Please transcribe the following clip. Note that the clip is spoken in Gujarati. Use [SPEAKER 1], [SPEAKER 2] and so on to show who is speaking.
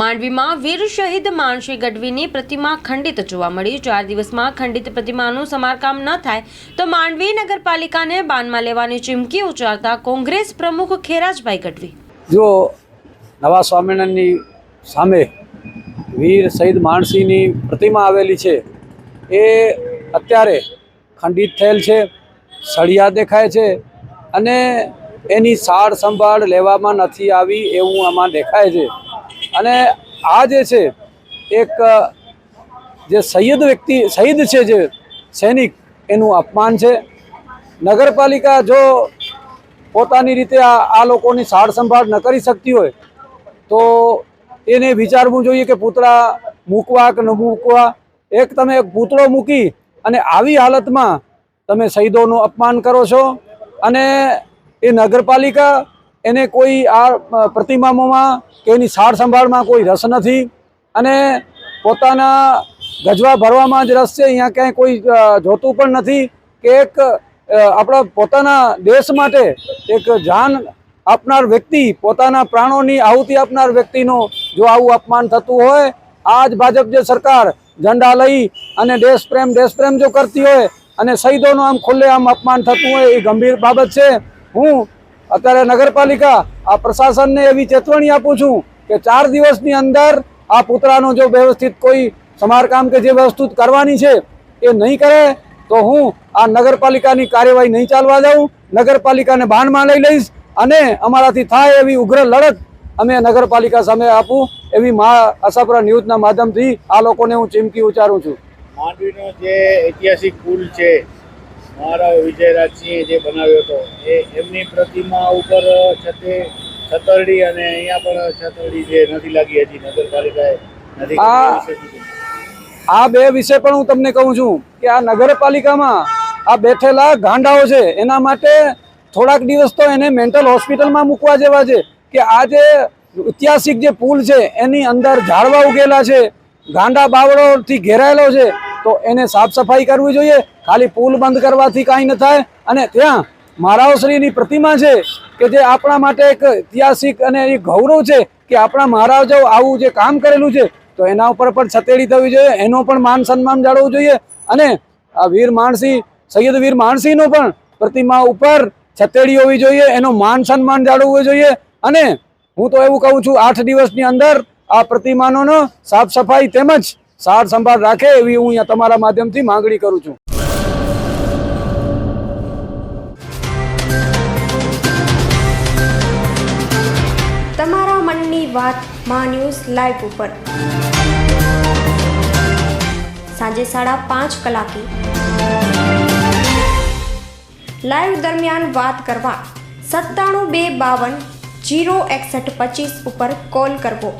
[SPEAKER 1] માંડવીમાં વીર શહીદ માનસી ગઢવીની પ્રતિમા ખંડિત જોવા મળી. ચાર દિવસમાં ખંડિત પ્રતિમાનું સમારકામ ન થાય તો માંડવી નગરપાલિકાને બાનમાં લેવાની ચીમકી ઉચ્ચારતા કોંગ્રેસ પ્રમુખ ખેરાજભાઈ ગઢવી.
[SPEAKER 2] જો નવા સ્વામિનારાયણની સામે વીર શહીદ માણસીની પ્રતિમા આવેલી છે, એ અત્યારે ખંડિત થયેલ છે, સળિયા દેખાય છે અને એની સાર સંભાળ લેવામાં નથી આવી એવું આમાં દેખાય છે. અને આ જે છે, એક જે શહીદ વ્યક્તિ શહીદ છે જે સૈનિક, એનું અપમાન છે. નગરપાલિકા જો પોતાની રીતે આ આ લોકોની સાર સંભાળ ન કરી શકતી હોય, તો એને વિચારવું જોઈએ કે પૂતળા મૂકવા કે ન મૂકવા. એક તમે એક પૂતળો મૂકી અને આવી હાલતમાં તમે શહીદોનું અપમાન કરો છો અને એ નગરપાલિકા એને કોઈ આ પ્રતિમાઓમાં કે એની સાર સંભાળમાં કોઈ રસ નથી. અને પોતાના ગજવા ભરવામાં જ રસ છે. અહીંયા ક્યાંય કોઈ જોતું પણ નથી કે એક આપણા પોતાના દેશ માટે એક જાન આપનાર વ્યક્તિ, પોતાના પ્રાણોની આહુતિ આપનાર વ્યક્તિનો જો આવું અપમાન થતું હોય આ જ ભાજપ જે સરકાર ઝંડા લઈ અને દેશ પ્રેમ દેશ જો કરતી હોય અને શહીદોનું આમ ખુલ્લે આમ અપમાન થતું હોય એ ગંભીર બાબત છે. હું અત્યારે નગરપાલિકા આ પ્રશાસનને એવી ચેતવણી આપું છું કે ચાર દિવસની અંદર આ પુતળાનું જો વ્યવસ્થિત કોઈ સમારકામ કે જે વસ્તુ કરવાની છે એ નહીં કરે, તો હું આ નગરપાલિકાની કાર્યવાહી નહીં ચાલવા દઉં, નગરપાલિકાને બાનમાં લઈ લઈશ અને અમારાથી થાય એવી ઉગ્ર લડત અમે નગરપાલિકા સામે આપું એવી મા આશાપુરા ન્યૂઝના માધ્યમથી આ લોકોને હું ચીમકી ઉચ્ચારું છું.
[SPEAKER 3] માંડવીનો જે ઐતિહાસિક પુલ છે મહારાજ વિજયરાજસિંહે જે બનાવ્યો હતો એ એમની પ્રતિમા ઉપર છતે છતરડી અને અહીંયા પણ છતરડી જે નથી લાગી હતી નગરપાલિકાએ નથી?
[SPEAKER 2] આ બે વિશે પણ હું તમને કહું છું કે આ નગરપાલિકામાં આ બેઠેલા ગાંડાઓ છે એના માટે થોડાક દિવસ તો એને મેન્ટલ હોસ્પિટલમાં મૂકવા જેવા છે કે આ જે ઐતિહાસિક જે પુલ છે એની અંદર ઝાડવા ઉગેલા છે ગાંડા બાવળોથી ઘેરાયેલો છે તો એને સાફ સફાઈ કરવી જોઈએ. ખાલી પુલ બંધ કરવાથી કાંઈ ન થાય. અને ત્યાં મહારાવશ્રીની પ્રતિમા છે કે જે આપણા માટે એક ઐતિહાસિક અને એ ગૌરવ છે કે આપણા મહારાજાઓ આવું જે કામ કરેલું છે, તો એના ઉપર પણ છતેડી થવી જોઈએ. એનો પણ માન સન્માન જાળવવું જોઈએ. અને આ વીર માણસી, સૈયદ વીર માણસીનો પણ પ્રતિમા ઉપર છતેડી હોવી જોઈએ. એનો માન સન્માન જાળવવું જોઈએ. અને હું તો એવું કહું છું, આઠ દિવસની અંદર આ પ્રતિમાનો સાફ સફાઈ તેમજ સાર સંભાળ રાખે એવી હું અહીંયા તમારા માધ્યમથી માંગણી કરું છું.
[SPEAKER 4] તમારા મનની વાત મા ન્યૂઝ લાઈવ ઉપર. સાંજે સાડા પાંચ કલાકે. લાઈવ દરમિયાન વાત કરવા સત્તાણું બે બાવન જીરો એકસઠ પચીસ ઉપર કોલ કરવો.